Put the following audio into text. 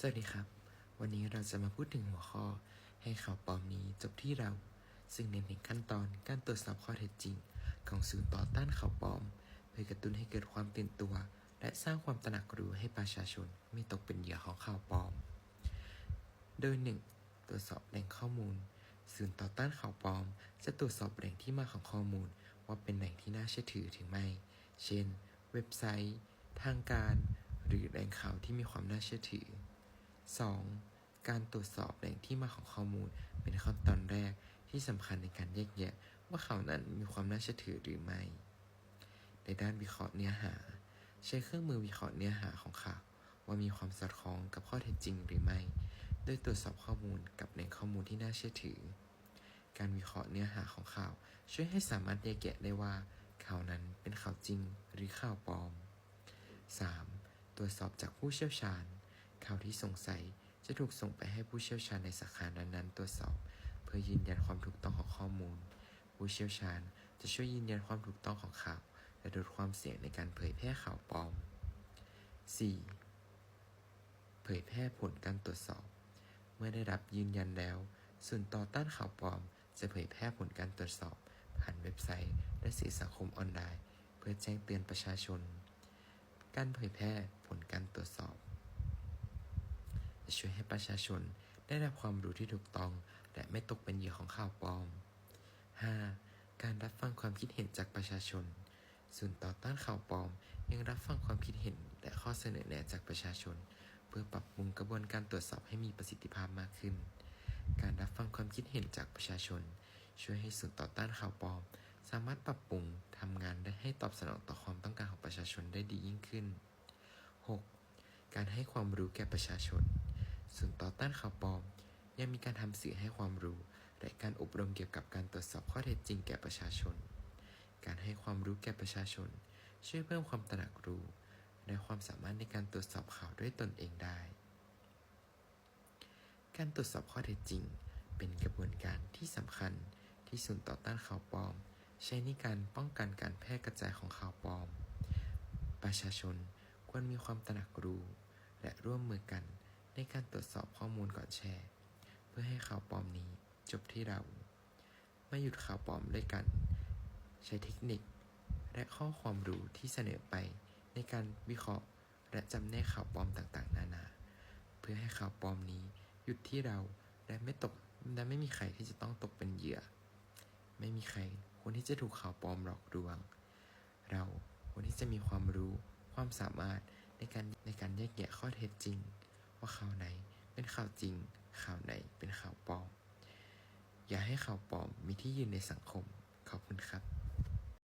สวัสดีครับ วันนี้เราจะมาพูดถึงหัวข้อ ให้ข่าวปลอมนี้จบที่เรา ซึ่งเน้นถึงขั้นตอนการตรวจสอบข้อเท็จจริง ของศูนย์ต่อต้านข่าวปลอม เพื่อกระตุ้นให้เกิดความตื่นตัว และสร้างความตระหนักรู้ให้ประชาชนไม่ตกเป็นเหยื่อของข่าวปลอม โดย 1. ตรวจสอบแหล่งข้อมูล ศูนย์ต่อต้านข่าวปลอม จะตรวจสอบแหล่งที่มาของข้อมูล ว่าเป็นแหล่งที่น่าเชื่อถือถึงไม่ เช่น เว็บไซต์ ทางการ หรือแหล่งข่าวที่มีความน่าเชื่อถือ 2. การตรวจสอบแหล่งที่มาของข้อมูล เป็นขั้นตอนแรกที่สำคัญในการแยกแยะ ว่าข่าวนั้นมีความน่าเชื่อถือหรือไม่ ในด้านวิเคราะห์เนื้อหา ใช้เครื่องมือวิเคราะห์เนื้อหาของข่าวว่ามีความสอดคล้องกับข้อเท็จจริงหรือไม่ โดยตรวจสอบข้อมูลกับแหล่งข้อมูลที่น่าเชื่อถือ การวิเคราะห์เนื้อหาของข่าว ช่วยให้สามารถแยกแยะได้ว่า ข่าวนั้นเป็นข่าวจริงหรือข่าวปลอม 3. ตรวจสอบจากผู้เชี่ยวชาญ ข่าวที่สงสัยจะถูกส่งไปให้ผู้เชี่ยวชาญในสาขานั้นๆตรวจสอบ เพื่อยืนยันความถูกต้องของข้อมูล ผู้เชี่ยวชาญจะช่วยยืนยันความถูกต้องของข่าว และลดความเสี่ยงในการเผยแพร่ข่าวปลอม 4. เผยแพร่ผลการตรวจสอบ เมื่อได้รับยืนยันแล้วศูนต่อต้านข่าวปลอม จะเผยแพร่ผลการตรวจสอบ ผ่านเว็บไซต์ และสื่อสังคมออนไลน์ เพื่อแจ้งเตือนประชาชน การเผยแพร่ผลการ จะช่วยให้ประชาชนได้รับความรู้ที่ถูกต้อง และไม่ตกเป็นเหยื่อของข่าวปลอม 5. การรับฟังความคิดเห็นจากประชาชน ศูนย์ต่อต้านข่าวปลอม ยังรับฟังความคิดเห็นและข้อเสนอแนะจากประชาชน เพื่อปรับปรุงกระบวนการตรวจสอบให้มีประสิทธิภาพมากขึ้น การรับฟังความคิดเห็นจากประชาชน ช่วยให้ศูนย์ต่อต้านข่าวปลอม สามารถปรับปรุงทำงานได้ให้ตอบสนองต่อความต้องการของประชาชนได้ดียิ่งขึ้น 6. การให้ความรู้แก่ประชาชน ศูนต่อต้านข่าวปลอม ยังมีการทำสื่อให้ความรู้ และการอบรมเกี่ยวกับการตรวจสอบข้อเท็จจริงแก่ประชาชน การให้ความรู้แก่ประชาชน ช่วยเพิ่มความตระหนักรู้ และความสามารถในการตรวจสอบข่าวด้วยตนเองได้ การตรวจสอบข้อเท็จจริง เป็นกระบวนการที่สำคัญที่ศูนย์ต่อต้านข่าวปลอม ใช้ในการป้องกันการแพร่กระจายของข่าวปลอม ประชาชนควรมีความตระหนักรู้ และร่วมมือกัน ในการตรวจสอบข้อมูลก่อนแชร์ เพื่อให้ข่าวปลอมนี้จบที่เรา ไมาหยุดข่าวปลอมด้วยกัน ใช้เทคนิค และข้อความรู้ที่เสนอไปในการวิเคราะห์และจำแนกข่าวปลอมต่างๆ นานา เพื่อให้ข่าวปลอมนี้หยุดที่เราและไม่ตกและไม่มีใครที่จะต้องตกเป็นเหยื่อ ไม่มีใครควรที่จะถูกข่าวปลอมหลอกลวง เราควรที่จะมีความรู้ความสามารถในการในการแยกแยะข้อเท็จจริง ว่าข่าวไหนเป็นข่าวจริง ข่าวไหนเป็นข่าวปลอม อย่าให้ข่าวปลอมมีที่ยืนในสังคม ขอบคุณครับ